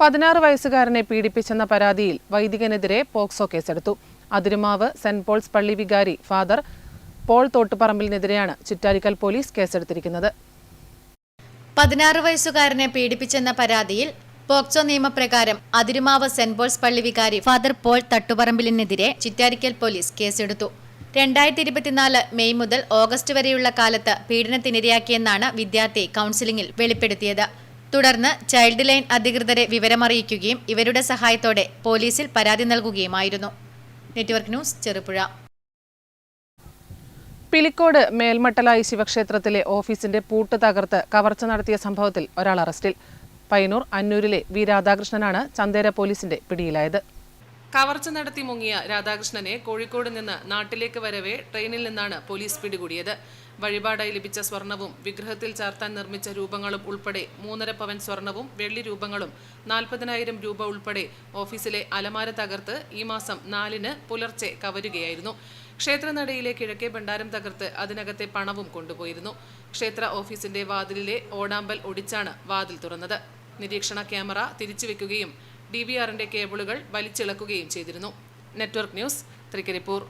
പതിനാറ് വയസ്സുകാരനെ പീഡിപ്പിച്ചെന്ന പരാതിയിൽ വൈദികനെതിരെ പോക്സോ കേസെടുത്തു. അതിരുമാവ് സെന്റ് പോൾസ് പള്ളി വികാരി ഫാദർ പോൾ തോട്ടുപറമ്പിലിനെതിരെയാണ് ചുറ്റാരിക്കൽ പോലീസ് കേസെടുത്തിരിക്കുന്നത്. പതിനാറ് വയസ്സുകാരനെ പീഡിപ്പിച്ചെന്ന പരാതിയിൽ പോക്സോ നിയമപ്രകാരം അതിരുമാവ് സെന്റ് പോൾസ് പള്ളി വികാരി ഫാദർ പോൾ തട്ടുപറമ്പിലിനെതിരെ ചിറ്റാരിക്കൽ പോലീസ് കേസെടുത്തു. രണ്ടായിരത്തി ഇരുപത്തിനാല് മെയ് മുതൽ ഓഗസ്റ്റ് വരെയുള്ള കാലത്ത് പീഡനത്തിനിരയാക്കിയെന്നാണ് വിദ്യാർത്ഥി കൗൺസിലിംഗിൽ വെളിപ്പെടുത്തിയത്. തുടർന്ന് ചൈൽഡ് ലൈൻ അധികൃതരെ വിവരമറിയിക്കുകയും ഇവരുടെ സഹായത്തോടെ പോലീസിൽ പരാതി നൽകുകയുമായിരുന്നു. Network news Cherupuzha. പിലിക്കോട് മേൽമട്ടലായി ശിവക്ഷേത്രത്തിലെ ഓഫീസിന്റെ പൂട്ട് തകർത്ത് കവർച്ച നടത്തിയ സംഭവത്തിൽ ഒരാൾ അറസ്റ്റിൽ. പയ്യന്നൂർ അന്നൂരിലെ വി രാധാകൃഷ്ണനാണ് ചന്തേര പോലീസിന്റെ പിടിയിലായത്. കവർച്ച നടത്തി മുങ്ങിയ രാധാകൃഷ്ണനെ കോഴിക്കോട് നിന്ന് നാട്ടിലേക്ക് വരവേ ട്രെയിനിൽ നിന്നാണ് പോലീസ് പിടികൂടിയത്. വഴിപാടായി ലഭിച്ച സ്വർണവും വിഗ്രഹത്തിൽ ചാർത്താൻ നിർമ്മിച്ച രൂപങ്ങളും ഉൾപ്പെടെ മൂന്നര പവൻ സ്വർണവും വെള്ളി രൂപങ്ങളും നാൽപ്പതിനായിരം രൂപ ഉൾപ്പെടെ ഓഫീസിലെ അലമാര തകർത്ത് ഈ മാസം നാലിന് പുലർച്ചെ കവരുകയായിരുന്നു. ക്ഷേത്രനടയിലെ കിഴക്കേ ഭണ്ഡാരം തകർത്ത് അതിനകത്തെ പണവും കൊണ്ടുപോയിരുന്നു. ക്ഷേത്ര ഓഫീസിന്റെ വാതിലിലെ ഓടാമ്പൽ ഒടിച്ചാണ് വാതിൽ തുറന്നത്. നിരീക്ഷണ ക്യാമറ തിരിച്ചുവെക്കുകയും ഡി വി ആറിന്റെ കേബിളുകൾ വലിച്ചിളക്കുകയും ചെയ്തിരുന്നു. Network news Trikaripur.